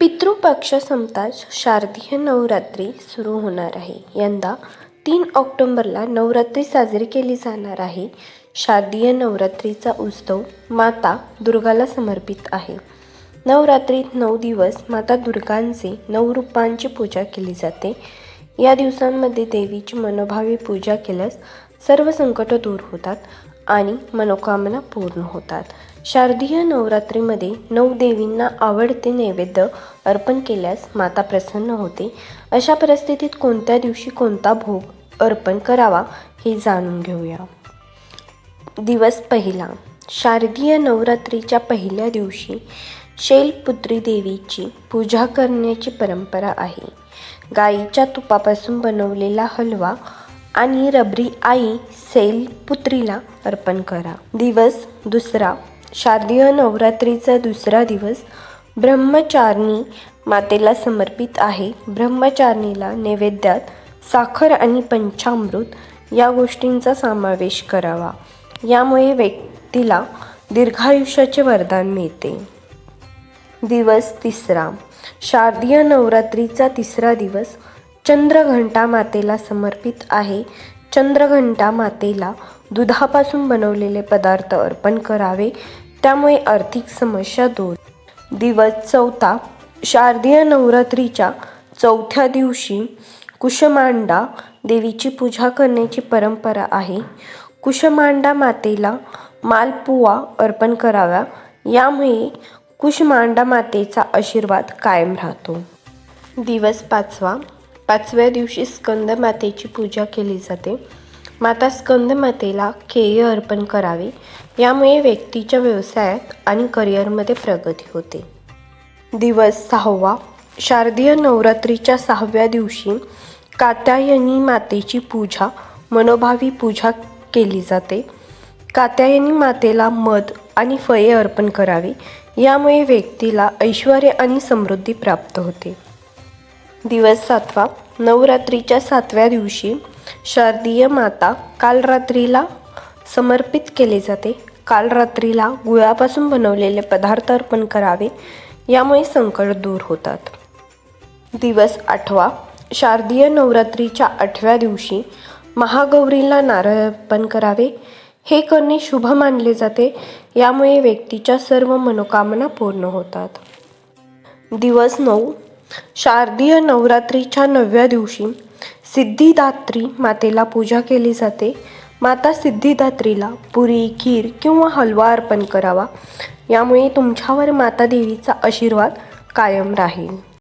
पितृपक्ष संपताच शारदीय नवरात्री सुरू होणार आहे. यंदा तीन ऑक्टोंबरला नवरात्री साजरी केली जाणार आहे. शारदीय नवरात्रीचा उत्सव माता दुर्गाला समर्पित आहे. नवरात्रीत नऊ दिवस माता दुर्गांचे नऊ रूपांची पूजा केली जाते. या दिवसांमध्ये देवीची मनोभावी पूजा केल्यास सर्व संकट दूर होतात आणि मनोकामना पूर्ण होतात. शारदीय नवरात्रीमध्ये नऊ देवींना आवडते नैवेद्य अर्पण केल्यास माता प्रसन्न होते. अशा परिस्थितीत कोणत्या दिवशी कोणता भोग अर्पण करावा हे जाणून घेऊया. दिवस पहिला. शारदीय नवरात्रीच्या पहिल्या दिवशी शैलपुत्री देवीची पूजा करण्याची परंपरा आहे. गाईच्या तुपापासून बनवलेला हलवा आणि रबरी आई शैलपुत्रीला अर्पण करा. दिवस दुसरा. शारदीय नवरात्रीचा दुसरा दिवस ब्रह्मचारिणी मातेला समर्पित आहे. ब्रह्मचारिणीला नैवेद्यात साखर आणि पंचामृत या गोष्टींचा समावेश करावा. यामुळे व्यक्तीला दीर्घायुष्याचे वरदान मिळते. दिवस तिसरा. शारदीय नवरात्रीचा तिसरा दिवस चंद्रघंटा मातेला समर्पित आहे. चंद्रघंटा मातेला दुधापासून बनवलेले पदार्थ अर्पण करावे त्यामुळे आर्थिक समस्या दूर. दिवस चौथा शारदीय नवरात्रीच्या चौथ्या दिवशी कुशमांडा देवीची पूजा करण्याची परंपरा आहे. कुशमांडा मातेला मालपुवा अर्पण कराव्या यामुळे कुशमांडा मातेचा आशीर्वाद कायम राहतो. दिवस पाचवा पाचव्या दिवशी स्कंद मातेची पूजा केली जाते. माता स्कंद मातेला केय अर्पण करावे. यामुळे व्यक्तीच्या व्यवसायात आणि करिअरमध्ये प्रगती होते. दिवस सहावा. शारदीय नवरात्रीच्या सहाव्या दिवशी कात्यायनी मातेची पूजा मनोभावी पूजा केली जाते. कात्यायनी मातेला मध आणि फळे अर्पण करावी. यामुळे व्यक्तीला ऐश्वर आणि समृद्धी प्राप्त होते. दिवस सातवा नवरात्रीच्या सातव्या दिवशी शारदीय माता काल रात्रीला समर्पित केले जाते. काल रात्रीला गुळापासून बनवलेले पदार्थ अर्पण करावे यामुळे संकट दूर होतात. दिवस आठवा शारदीय नवरात्रीच्या आठव्या दिवशी महागौरीला नारळ अर्पण करावे. हे करणे शुभ मानले जाते यामुळे व्यक्तीच्या सर्व मनोकामना पूर्ण होतात. दिवस नऊ शारदीय नवरात्रीच्या नवव्या दिवशी सिद्धिदात्री मातेला पूजा केली जाते. माता सिद्धिदात्रीला पुरी खीर किंवा हलवा अर्पण करावा. यामुळे तुमच्यावर माता देवीचा आशीर्वाद कायम राहील.